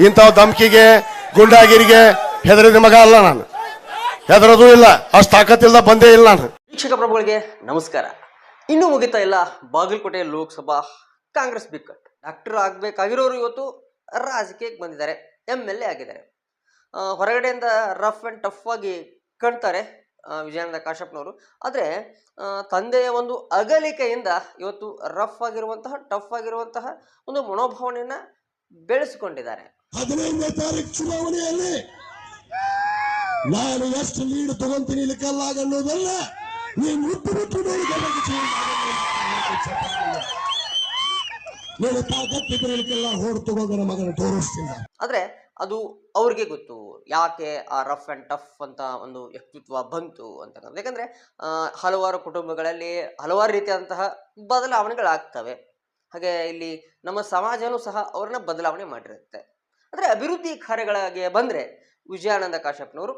ಇಂಥ ಧಮಕಿಗೆ, ಗುಂಡಾಗಿರಿಗೆ ಹೆದರಿದ ಮಗ ಅಲ್ಲ ನಾನು. ಹೆದರೋದು ಇಲ್ಲ, ಅಷ್ಟು ತಾಕತ್ತಿಲ್ದ ಬಂದೇ ಇಲ್ಲ ನಾನು. ವೀಕ್ಷಕ ಪ್ರಭುಗಳಿಗೆ ನಮಸ್ಕಾರ. ಇನ್ನೂ ಮುಗಿತಾ ಇಲ್ಲ, ಬಾಗಲಕೋಟೆ ಲೋಕಸಭಾ ಕಾಂಗ್ರೆಸ್ ಬಿಕ್ಕಟ್ಟು ಡಾಕ್ಟರ್ ಆಗ್ಬೇಕಾಗಿರೋರು ಇವತ್ತು ರಾಜಕೀಯಕ್ಕೆ ಬಂದಿದ್ದಾರೆ ಎಂ ಎಲ್ ಎ ಆಗಿದ್ದಾರೆ ಹೊರಗಡೆಯಿಂದ ರಫ್ ಆ್ಯಂಡ್ ಟಫ್ ಆಗಿ ಕಾಣ್ತಾರೆ ವಿಜಯಾನಂದ ಕಾಶ್ಯಪ್ನವರು ಆದರೆ ತಂದೆಯ ಒಂದು ಅಗಲಿಕೆಯಿಂದ ಇವತ್ತು ರಫ್ ಆಗಿರುವಂತಹ, ಟಫ್ ಆಗಿರುವಂತಹ ಒಂದು ಮನೋಭಾವನೆಯನ್ನ ಬೆಳೆಸಿಕೊಂಡಿದ್ದಾರೆ. ಹದಿನೈದನೇ ತಾರೀಕು ಚುನಾವಣೆಯಲ್ಲಿ ನಾನು ಎಷ್ಟು ಲೀಡ್ ತಗೊಂತೀನಿ ಇಲ್ಲಿ ಕಲ್ಲಾಗನ್ನೋದಲ್ಲ ನೀನು ಮುಟ್ಟು ಮುಟ್ಟು ನೋಡಿ ನೀನು ತಾಕತ್ತಿದ್ರೆ ಹೊಡ್ ಮಗನ ತೋರಿಸ್ತಿಲ್ಲ ಆದ್ರೆ ಅದು ಅವ್ರಿಗೆ ಗೊತ್ತು ಯಾಕೆ ಆ ರಫ್ ಆ್ಯಂಡ್ ಟಫ್ ಅಂತ ಒಂದು ವ್ಯಕ್ತಿತ್ವ ಬಂತು ಅಂತ ಯಾಕಂದರೆ ಹಲವಾರು ಕುಟುಂಬಗಳಲ್ಲಿ ಹಲವಾರು ರೀತಿಯಾದಂತಹ ಬದಲಾವಣೆಗಳಾಗ್ತವೆ. ಹಾಗೆ ಇಲ್ಲಿ ನಮ್ಮ ಸಮಾಜನೂ ಸಹ ಅವ್ರನ್ನ ಬದಲಾವಣೆ ಮಾಡಿರುತ್ತೆ. ಅಂದರೆ ಅಭಿವೃದ್ಧಿ ಕಾರ್ಯಗಳಿಗೆ ಬಂದರೆ ವಿಜಯಾನಂದ ಕಾಶ್ಯಪ್ನವರು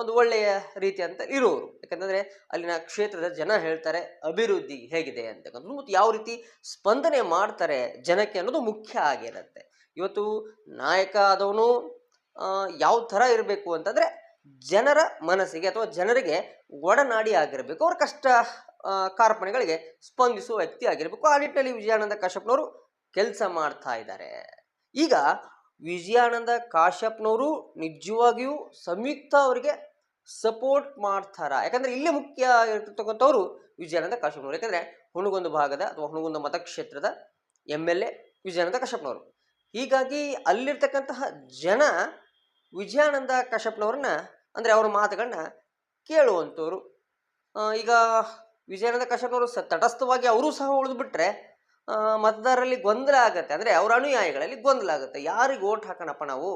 ಒಂದು ಒಳ್ಳೆಯ ರೀತಿ ಅಂತ ಇರುವರು ಯಾಕಂತಂದರೆ ಅಲ್ಲಿನ ಕ್ಷೇತ್ರದ ಜನ ಹೇಳ್ತಾರೆ, ಅಭಿವೃದ್ಧಿ ಹೇಗಿದೆ? ಅಂತಕ್ಕಂಥದ್ದು ಮತ್ತು ಯಾವ ರೀತಿ ಸ್ಪಂದನೆ ಮಾಡ್ತಾರೆ ಜನಕ್ಕೆ ಅನ್ನೋದು ಮುಖ್ಯ ಆಗಿರುತ್ತೆ. ಇವತ್ತು ನಾಯಕ ಆದವನು ಯಾವ ಥರ ಇರಬೇಕು ಅಂತಂದರೆ ಜನರ ಮನಸ್ಸಿಗೆ ಅಥವಾ ಜನರಿಗೆ ಒಡನಾಡಿ ಆಗಿರಬೇಕು. ಅವ್ರ ಕಷ್ಟ ಕಾರ್ಪಣೆಗಳಿಗೆ ಸ್ಪಂದಿಸುವ ವ್ಯಕ್ತಿ ಆಗಿರಬೇಕು. ಆ ನಿಟ್ಟಿನಲ್ಲಿ ವಿಜಯಾನಂದ ಕಾಶ್ಯಪ್ನವರು ಕೆಲಸ ಮಾಡ್ತಾ ಇದ್ದಾರೆ. ಈಗ ವಿಜಯಾನಂದ ಕಾಶ್ಯಪ್ನವರು ನಿಜವಾಗಿಯೂ ಸಂಯುಕ್ತ ಅವರಿಗೆ ಸಪೋರ್ಟ್ ಮಾಡ್ತಾರ. ಯಾಕಂದ್ರೆ ಇಲ್ಲೇ ಮುಖ್ಯ ಇರ್ತಕ್ಕಂಥವ್ರು ವಿಜಯಾನಂದ ಕಾಶ್ಯಪ್ನವರು. ಯಾಕಂದ್ರೆ ಹುಣಗೊಂದು ಭಾಗದ ಅಥವಾ ಹುಣಗೊಂದು ಮತಕ್ಷೇತ್ರದ ಎಂ ಎಲ್ ಎ ವಿಜಯಾನಂದ ಕಾಶ್ಯಪ್ನವರು. ಹೀಗಾಗಿ ಅಲ್ಲಿರ್ತಕ್ಕಂತಹ ಜನ ವಿಜಯಾನಂದ ಕಾಶ್ಯಪ್ನವ್ರನ್ನ, ಅಂದರೆ ಅವರ ಮಾತುಗಳನ್ನ ಕೇಳುವಂಥವ್ರು. ಈಗ ವಿಜಯಾನಂದ ಕಶ್ಯಪ್ನವರು ತಟಸ್ಥವಾಗಿ ಅವರು ಸಹ ಉಳಿದ್ಬಿಟ್ರೆ ಮತದಾರರಲ್ಲಿ ಗೊಂದಲ ಆಗುತ್ತೆ. ಅಂದರೆ ಅವರ ಅನುಯಾಯಿಗಳಲ್ಲಿ ಗೊಂದಲ ಆಗುತ್ತೆ. ಯಾರಿಗೆ ಓಟ್ ಹಾಕೋಣಪ್ಪ ನಾವು?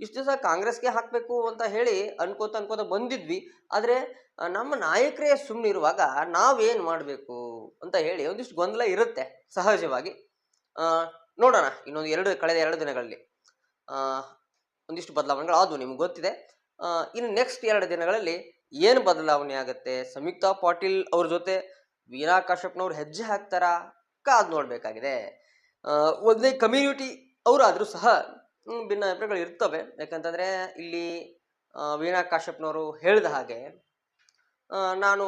ಇಷ್ಟು ದಿವಸ ಕಾಂಗ್ರೆಸ್ಗೆ ಹಾಕಬೇಕು ಅಂತ ಹೇಳಿ ಅನ್ಕೋತ ಅನ್ಕೋತ ಬಂದಿದ್ವಿ. ಆದರೆ ನಮ್ಮ ನಾಯಕರೇ ಸುಮ್ಮನಿರುವಾಗ ನಾವೇನು ಮಾಡಬೇಕು ಅಂತ ಹೇಳಿ ಒಂದಿಷ್ಟು ಗೊಂದಲ ಇರುತ್ತೆ ಸಹಜವಾಗಿ. ನೋಡೋಣ ಇನ್ನೊಂದು ಎರಡು, ಕಳೆದ ಎರಡು ದಿನಗಳಲ್ಲಿ. ಒಂದಿಷ್ಟು ಬದಲಾವಣೆಗಳು ಆದವು, ನಿಮ್ಗೆ ಗೊತ್ತಿದೆ. ಇನ್ನು ನೆಕ್ಸ್ಟ್ ಎರಡು ದಿನಗಳಲ್ಲಿ ಏನು ಬದಲಾವಣೆ ಆಗುತ್ತೆ? ಸಂಯುಕ್ತಾ ಪಾಟೀಲ್ ಅವ್ರ ಜೊತೆ ವೀಣಾ ಕಾಶ್ಯಪ್ನವ್ರು ಹೆಜ್ಜೆ ಹಾಕ್ತಾರಾ? ಕಾದು ನೋಡಬೇಕಾಗಿದೆ. ಒಂದೇ ಕಮ್ಯುನಿಟಿ ಅವರಾದರೂ ಸಹ ಭಿನ್ನ ಅಭಿಪ್ರಾಯಗಳು ಇರ್ತವೆ. ಯಾಕಂತಂದರೆ ಇಲ್ಲಿ ವೀಣಾ ಕಾಶ್ಯಪ್ನವರು ಹೇಳಿದ ಹಾಗೆ ನಾನು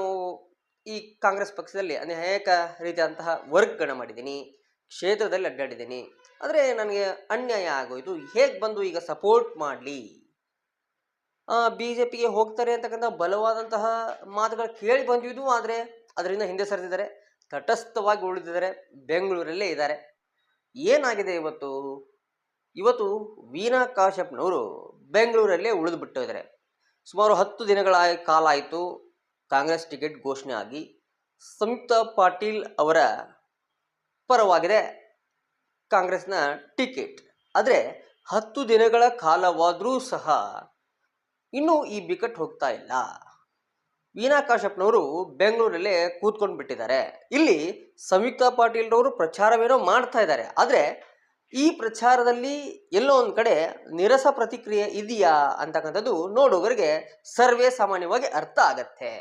ಈ ಕಾಂಗ್ರೆಸ್ ಪಕ್ಷದಲ್ಲಿ ಅನೇಕ ರೀತಿಯಾದಂತಹ ವರ್ಕ್ಗಳನ್ನ ಮಾಡಿದ್ದೀನಿ, ಕ್ಷೇತ್ರದಲ್ಲಿ ಅಡ್ಡಾಡಿದ್ದೀನಿ. ಆದರೆ ನನಗೆ ಅನ್ಯಾಯ ಆಗೋಯಿತು. ಹೇಗೆ ಬಂದು ಈಗ ಸಪೋರ್ಟ್ ಮಾಡಲಿ? ಬಿ ಜೆ ಪಿಗೆ ಹೋಗ್ತಾರೆ ಅಂತಕ್ಕಂಥ ಬಲವಾದಂತಹ ಮಾತುಗಳು ಕೇಳಿ ಬಂದಿದ್ದು ಆದರೆ ಅದರಿಂದ ಹಿಂದೆ ಸರಿದಿದ್ದಾರೆ. ತಟಸ್ಥವಾಗಿ ಉಳಿದಿದ್ದಾರೆ. ಬೆಂಗಳೂರಲ್ಲೇ ಇದ್ದಾರೆ. ಏನಾಗಿದೆ ಇವತ್ತು? ಇವತ್ತು ವೀಣಾ ಕಾಶ್ಯಪ್ನವರು ಬೆಂಗಳೂರಲ್ಲೇ ಉಳಿದು ಬಿಟ್ಟಿದ್ದಾರೆ ಸುಮಾರು ಹತ್ತು ದಿನಗಳ ಕಾಲ ಆಯಿತು. ಕಾಂಗ್ರೆಸ್ ಟಿಕೆಟ್ ಘೋಷಣೆ ಆಗಿ ಸಂಯುಕ್ತ ಪಾಟೀಲ್ ಅವರ ಪರವಾಗಿದೆ ಕಾಂಗ್ರೆಸ್ನ ಟಿಕೆಟ್. ಆದರೆ ಹತ್ತು ದಿನಗಳ ಕಾಲವಾದರೂ ಸಹ ಇನ್ನೂ ಈ ಬಿಕ್ಕಟ್ಟು ಹೋಗ್ತಾ ಇಲ್ಲ. ವೀನಾ ಕಾಶ್ಯಪ್ನವರು ಬೆಂಗಳೂರಲ್ಲೇ ಕೂತ್ಕೊಂಡು ಬಿಟ್ಟಿದ್ದಾರೆ ಇಲ್ಲಿ ಸಂಯುಕ್ತ ಪಾಟೀಲ್ರವರು ಪ್ರಚಾರವೇನೋ ಮಾಡ್ತಾ ಇದ್ದಾರೆ. ಆದರೆ ಈ ಪ್ರಚಾರದಲ್ಲಿ ಎಲ್ಲೋ ಒಂದು ಕಡೆ ನಿರಸ ಪ್ರತಿಕ್ರಿಯೆ ಇದೆಯಾ ಅಂತಕ್ಕಂಥದ್ದು ನೋಡುವವರಿಗೆ ಸರ್ವೇ ಸಾಮಾನ್ಯವಾಗಿ ಅರ್ಥ ಆಗತ್ತೆ.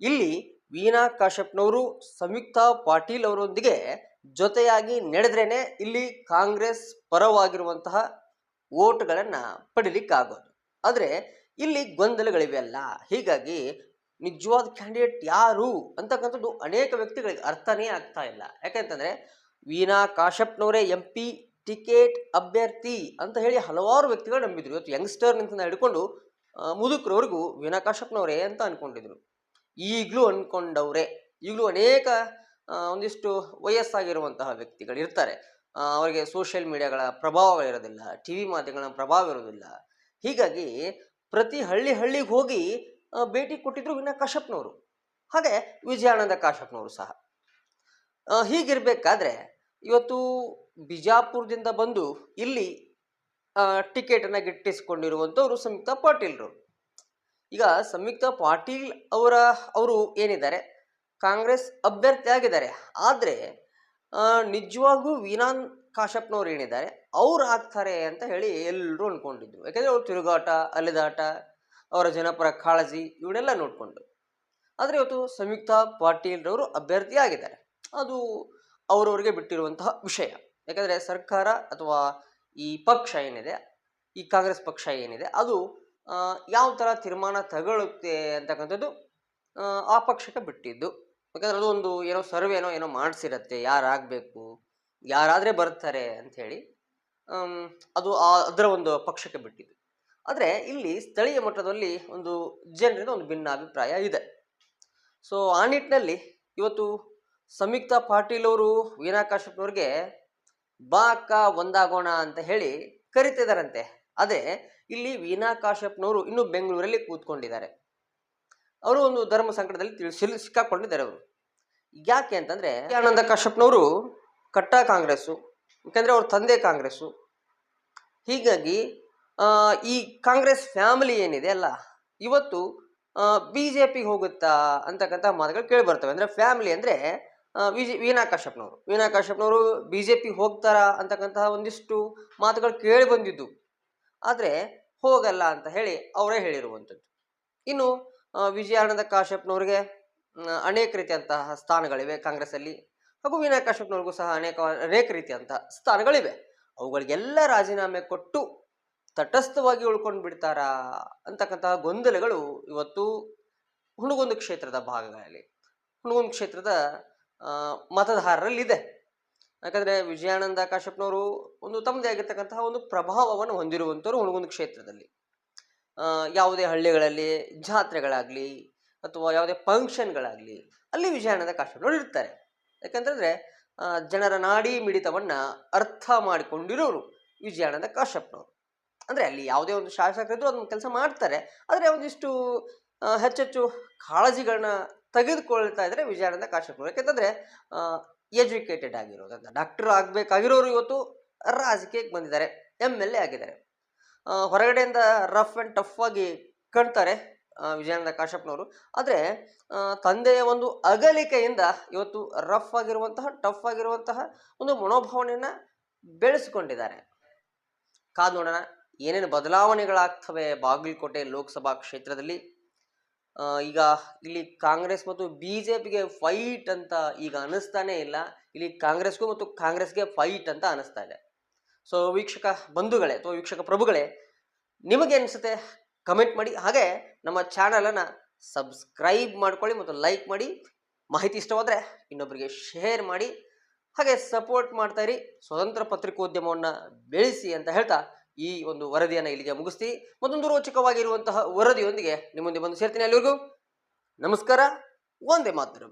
ಇಲ್ಲಿ ವೀನಾ ಕಾಶ್ಯಪ್ನವರು ಸಂಯುಕ್ತ ಪಾಟೀಲ್ ಅವರೊಂದಿಗೆ ಜೊತೆಯಾಗಿ ನಡೆದ್ರೇನೆ ಇಲ್ಲಿ ಕಾಂಗ್ರೆಸ್ ಪರವಾಗಿರುವಂತಹ ಓಟ್ಗಳನ್ನು ಪಡಿಲಿಕ್ಕಾಗೋದು. ಆದರೆ ಇಲ್ಲಿ ಗೊಂದಲಗಳಿವೆ ಅಲ್ಲ ಹೀಗಾಗಿ ನಿಜವಾದ ಕ್ಯಾಂಡಿಡೇಟ್ ಯಾರು ಅಂತಕ್ಕಂಥದ್ದು ಅನೇಕ ವ್ಯಕ್ತಿಗಳಿಗೆ ಅರ್ಥನೇ ಆಗ್ತಾ ಇಲ್ಲ. ಯಾಕೆಂತಂದ್ರೆ ವೀನಾ ಕಾಶಪ್ನವರೇ ಎಂ ಪಿ ಟಿಕೆಟ್ ಅಭ್ಯರ್ಥಿ ಅಂತ ಹೇಳಿ ಹಲವಾರು ವ್ಯಕ್ತಿಗಳು ನಂಬಿದ್ರು. ಇವತ್ತು ಯಂಗ್ಸ್ಟರ್ ನಿಂತ ಹಿಡ್ಕೊಂಡು ಮುದುಕರವರೆಗೂ ವೀನಾ ಕಾಶಪ್ನವರೇ ಅಂತ ಅನ್ಕೊಂಡಿದ್ರು. ಈಗಲೂ ಅನ್ಕೊಂಡವ್ರೆ. ಈಗಲೂ ಅನೇಕ ಒಂದಿಷ್ಟು ವಯಸ್ಸಾಗಿರುವಂತಹ ವ್ಯಕ್ತಿಗಳು ಇರ್ತಾರೆ ಅವರಿಗೆ ಸೋಷಿಯಲ್ ಮೀಡಿಯಾಗಳ ಪ್ರಭಾವಗಳಿರೋದಿಲ್ಲ ಟಿ ವಿ ಮಾಧ್ಯಮಗಳ ಪ್ರಭಾವ ಇರೋದಿಲ್ಲ. ಹೀಗಾಗಿ ಪ್ರತಿ ಹಳ್ಳಿ ಹಳ್ಳಿಗೆ ಹೋಗಿ ಭೇಟಿ ಕೊಟ್ಟಿದ್ರು ವಿನಾ ಕಾಶಪ್ನವರು ಹಾಗೆ ವಿಜಯಾನಂದ ಕಾಶಪ್ನವರು ಸಹ. ಹೀಗಿರಬೇಕಾದ್ರೆ ಇವತ್ತು ಬಿಜಾಪುರದಿಂದ ಬಂದು ಇಲ್ಲಿ ಟಿಕೆಟನ್ನು ಗಿಟ್ಟಿಸಿಕೊಂಡಿರುವಂಥವ್ರು ಸಂಯುಕ್ತ ಪಾಟೀಲ್ರು. ಈಗ ಸಂಯುಕ್ತ ಪಾಟೀಲ್ ಅವರ, ಅವರು ಏನಿದ್ದಾರೆ? ಕಾಂಗ್ರೆಸ್ ಅಭ್ಯರ್ಥಿ ಆಗಿದ್ದಾರೆ ಆದರೆ ನಿಜವಾಗೂ ವೀನಾನ್ ಕಾಶಪ್ನವ್ರು ಏನಿದ್ದಾರೆ? ಅವ್ರು ಆಗ್ತಾರೆ ಅಂತ ಹೇಳಿ ಎಲ್ಲರೂ ಅನ್ಕೊಂಡಿದ್ರು. ಯಾಕಂದರೆ ಅವ್ರು ತಿರುಗಾಟ ಅಲೆದಾಟ ಅವರ ಜನಪರ ಕಾಳಜಿ ಇವನ್ನೆಲ್ಲ ನೋಡಿಕೊಂಡು ಆದರೆ ಇವತ್ತು ಸಂಯುಕ್ತ ಪಾಟೀಲ್ರವರು ಅಭ್ಯರ್ಥಿ ಆಗಿದ್ದಾರೆ ಅದು ಅವರವರಿಗೆ ಬಿಟ್ಟಿರುವಂತಹ ವಿಷಯ. ಯಾಕಂದರೆ ಸರ್ಕಾರ ಅಥವಾ ಈ ಪಕ್ಷ ಏನಿದೆ ಈ ಕಾಂಗ್ರೆಸ್ ಪಕ್ಷ ಏನಿದೆ ಅದು ಯಾವ ಥರ ತೀರ್ಮಾನ ತಗೊಳ್ಳುತ್ತೆ ಅಂತಕ್ಕಂಥದ್ದು ಆ, ಪಕ್ಷಕ್ಕೆ ಬಿಟ್ಟಿದ್ದು. ಯಾಕಂದ್ರೆ ಅದು ಒಂದು ಏನೋ ಸರ್ವೇನೋ ಏನೋ ಮಾಡಿಸಿರತ್ತೆ. ಯಾರಾಗಬೇಕು ಯಾರಾದರೆ ಬರ್ತಾರೆ ಆಮ್, ಅದು ಆ, ಅದರ ಒಂದು ಪಕ್ಷಕ್ಕೆ ಬಿಟ್ಟಿದೆ. ಆದರೆ ಇಲ್ಲಿ ಸ್ಥಳೀಯ ಮಟ್ಟದಲ್ಲಿ ಒಂದು ಜನರಿಂದ ಒಂದು ಭಿನ್ನಾಭಿಪ್ರಾಯ ಇದೆ. ಸೊ ಆ ನಿಟ್ಟಿನಲ್ಲಿ ಇವತ್ತು ಸಂಯುಕ್ತ ಪಾಟೀಲ್ ಅವರು ಕಾಶ್ಯಪ್ನವ್ರಿಗೆ ಬಾ ಅಕ್ಕ, ಒಂದಾಗೋಣ ಅಂತ ಹೇಳಿ ಕರಿತಿದಾರಂತೆ ಅದೇ ಇಲ್ಲಿ ವೀಣಾ ಕಾಶ್ಯಪ್ನವರು ಇನ್ನೂ ಬೆಂಗಳೂರಲ್ಲಿ ಕೂತ್ಕೊಂಡಿದ್ದಾರೆ. ಅವರು ಒಂದು ಧರ್ಮ ಸಂಕಟದಲ್ಲಿ ತಿಳಿಸಿ ಸಿಕ್ಕಾಕೊಂಡಿದ್ದಾರೆ ಅವರು. ಯಾಕೆ ಅಂತಂದ್ರೆ ಆನಂದ ಕಾಶ್ಯಪ್ನವರು ಕಟ್ಟ ಕಾಂಗ್ರೆಸ್ಸು, ಯಾಕಂದ್ರೆ ಅವ್ರ ತಂದೆ ಕಾಂಗ್ರೆಸ್ಸು ಹೀಗಾಗಿ ಈ ಕಾಂಗ್ರೆಸ್ ಫ್ಯಾಮಿಲಿ ಏನಿದೆ ಅಲ್ಲ, ಇವತ್ತು ಬಿ ಜೆ ಪಿಗೆ ಹೋಗುತ್ತಾ ಅಂತಕ್ಕಂಥ ಮಾತುಗಳು ಕೇಳಿ ಬರ್ತವೆ ಅಂದರೆ ಫ್ಯಾಮಿಲಿ ಅಂದರೆ ವಿಜಿ ವೀನಾ ಕಾಶ್ಯಪ್ನವರು. ವೀನಾ ಕಾಶ್ಯಪ್ನವರು ಬಿ ಜೆ ಪಿಗೆ ಹೋಗ್ತಾರಾ ಅಂತಕ್ಕಂತಹ ಒಂದಿಷ್ಟು ಮಾತುಗಳು ಕೇಳಿ ಬಂದಿದ್ದು. ಆದರೆ, ಹೋಗಲ್ಲ ಅಂತ ಹೇಳಿ ಅವರೇ ಹೇಳಿರುವಂಥದ್ದು. ಇನ್ನು ವಿಜಯಾನಂದ ಕಾಶ್ಯಪ್ನವ್ರಿಗೆ ಅನೇಕ ರೀತಿಯಂತಹ ಸ್ಥಾನಗಳಿವೆ ಕಾಂಗ್ರೆಸ್ಸಲ್ಲಿ. ಹಾಗೂ ವೀನಾ ಕಾಶ್ಯಪ್ನವ್ರಿಗೂ ಸಹ ಅನೇಕ ಅನೇಕ ರೀತಿಯಂತಹ ಸ್ಥಾನಗಳಿವೆ. ಅವುಗಳಿಗೆಲ್ಲ ರಾಜೀನಾಮೆ ಕೊಟ್ಟು ತಟಸ್ಥವಾಗಿ ಉಳ್ಕೊಂಡು ಬಿಡ್ತಾರಾ ಅಂತಕ್ಕಂತಹ ಗೊಂದಲಗಳು ಇವತ್ತು ಹುಣಗೊಂದು ಕ್ಷೇತ್ರದ ಭಾಗಗಳಲ್ಲಿ. ಹುಣಗೊಂದು ಕ್ಷೇತ್ರದ ಮತದಾರರಲ್ಲಿದೆ. ಯಾಕಂದರೆ ವಿಜಯಾನಂದ ಕಾಶ್ಯಪ್ನವರು ಒಂದು ತಮ್ಮದೇ ಆಗಿರ್ತಕ್ಕಂತಹ ಒಂದು ಪ್ರಭಾವವನ್ನು ಹೊಂದಿರುವಂಥವ್ರು ಹುಣಗೊಂದು ಕ್ಷೇತ್ರದಲ್ಲಿ. ಯಾವುದೇ ಹಳ್ಳಿಗಳಲ್ಲಿ ಜಾತ್ರೆಗಳಾಗಲಿ ಅಥವಾ ಯಾವುದೇ ಫಂಕ್ಷನ್ಗಳಾಗಲಿ ಅಲ್ಲಿ ವಿಜಯಾನಂದ ಕಾಶ್ಯಪ್ನವರು ಇರ್ತಾರೆ. ಯಾಕಂತಂದರೆ ಜನರ ನಾಡಿ ಮಿಡಿತವನ್ನು ಅರ್ಥ ಮಾಡಿಕೊಂಡಿರೋರು ವಿಜಯಾನಂದ ಕಾಶ್ಯಪ್ನವರು. ಅಂದರೆ ಅಲ್ಲಿ ಯಾವುದೇ ಒಂದು ಶಾಸಕರಿದ್ರು ಅದನ್ನು ಕೆಲಸ ಮಾಡ್ತಾರೆ. ಆದರೆ ಒಂದಿಷ್ಟು ಹೆಚ್ಚೆಚ್ಚು ಕಾಳಜಿಗಳನ್ನ ತೆಗೆದುಕೊಳ್ತಾ ಇದ್ದಾರೆ ವಿಜಯಾನಂದ ಕಾಶ್ಯಪ್ನವರು. ಯಾಕೆಂತಂದರೆ ಎಜುಕೇಟೆಡ್ ಆಗಿರೋದು ಅಂತ ಡಾಕ್ಟರ್ ಆಗಬೇಕಾಗಿರೋರು ಇವತ್ತು ರಾಜಕೀಯಕ್ಕೆ ಬಂದಿದ್ದಾರೆ ಎಂ ಎಲ್ ಎ ಆಗಿದ್ದಾರೆ. ಹೊರಗಡೆಯಿಂದ ರಫ್ ಆ್ಯಂಡ್ ಟಫ್ ಆಗಿ ಕಾಣ್ತಾರೆ. ವಿಜಯಾನಂದ ಕಾಶ್ಯಪ್ನವರು ಆದರೆ ತಂದೆಯ ಒಂದು ಅಗಲಿಕೆಯಿಂದ ಇವತ್ತು ರಫ್ ಆಗಿರುವಂತಹ ಟಫ್ ಆಗಿರುವಂತಹ ಒಂದು ಮನೋಭಾವನೆಯನ್ನು ಬೆಳೆಸಿಕೊಂಡಿದ್ದಾರೆ. ಕಾದು ನೋಡೋಣ, ಏನೇನು ಬದಲಾವಣೆಗಳಾಗ್ತವೆ ಬಾಗಲಕೋಟೆ ಲೋಕಸಭಾ ಕ್ಷೇತ್ರದಲ್ಲಿ? ಈಗ ಇಲ್ಲಿ ಕಾಂಗ್ರೆಸ್ ಮತ್ತು ಬಿ ಜೆ ಪಿಗೆ ಫೈಟ್ ಅಂತ ಈಗ ಅನಿಸ್ತಾನೇ ಇಲ್ಲ. ಇಲ್ಲಿ ಕಾಂಗ್ರೆಸ್ಗೂ ಮತ್ತು ಕಾಂಗ್ರೆಸ್ಗೆ ಫೈಟ್ ಅಂತ ಅನಿಸ್ತಾ ಇದೆ. ಸೊ ವೀಕ್ಷಕ ಬಂಧುಗಳೇ ಅಥವಾ ವೀಕ್ಷಕ ಪ್ರಭುಗಳೇ ನಿಮಗೆ ಅನಿಸುತ್ತೆ? ಕಮೆಂಟ್ ಮಾಡಿ. ಹಾಗೆ ನಮ್ಮ ಚಾನಲನ್ನು ಸಬ್ಸ್ಕ್ರೈಬ್ ಮಾಡ್ಕೊಳ್ಳಿ ಮತ್ತು ಲೈಕ್ ಮಾಡಿ. ಮಾಹಿತಿ ಇಷ್ಟವಾದರೆ ಇನ್ನೊಬ್ಬರಿಗೆ ಶೇರ್ ಮಾಡಿ. ಹಾಗೆ ಸಪೋರ್ಟ್ ಮಾಡ್ತಾ ಇರಿ. ಸ್ವತಂತ್ರ ಪತ್ರಿಕೋದ್ಯಮವನ್ನು ಬೆಳೆಸಿ ಅಂತ ಹೇಳ್ತಾ ಈ ಒಂದು ವರದಿಯನ್ನು ಇಲ್ಲಿಗೆ ಮುಗಿಸ್ತೀವಿ ಮತ್ತೊಂದು ರೋಚಕವಾಗಿರುವಂತಹ ವರದಿಯೊಂದಿಗೆ ನಿಮ್ಮ ಮುಂದೆ ಬಂದು ಸೇರ್ತೀನಿ ಎಲ್ಲರಿಗೂ ನಮಸ್ಕಾರ. ಒಂದೇ ಮಾತು